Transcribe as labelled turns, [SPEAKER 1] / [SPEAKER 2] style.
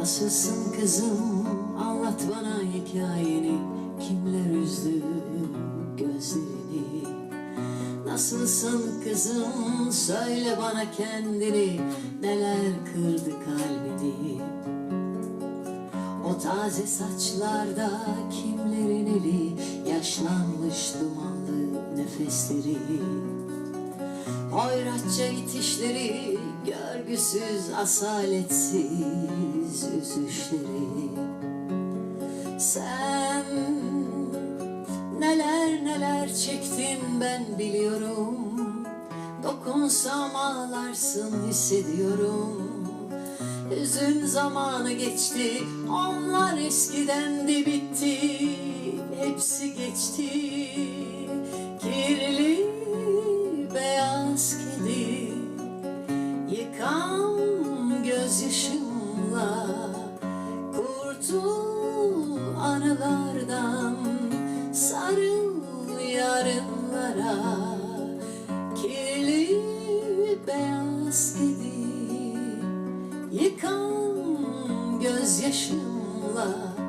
[SPEAKER 1] Nasılsın kızım anlat bana hikayeni. Kimler üzdü gözlerini? Nasılsın kızım? Söyle bana kendini. Neler kırdı kalbini? O taze saçlarda kimlerin eli? Yaşlanmış dumanlı nefesleri. Hoyratça itişleri, görgüsüz, asaletsiz üzüşleri. Sen neler neler çektin ben biliyorum. Dokunsam ağlarsın hissediyorum. Hüzün zamanı geçti, onlar eskiden de bitti. Hepsi geçti, gözyaşımla Kurtul anılardan Sarıl yarınlara. Kirli beyaz kedi Yıkan gözyaşımla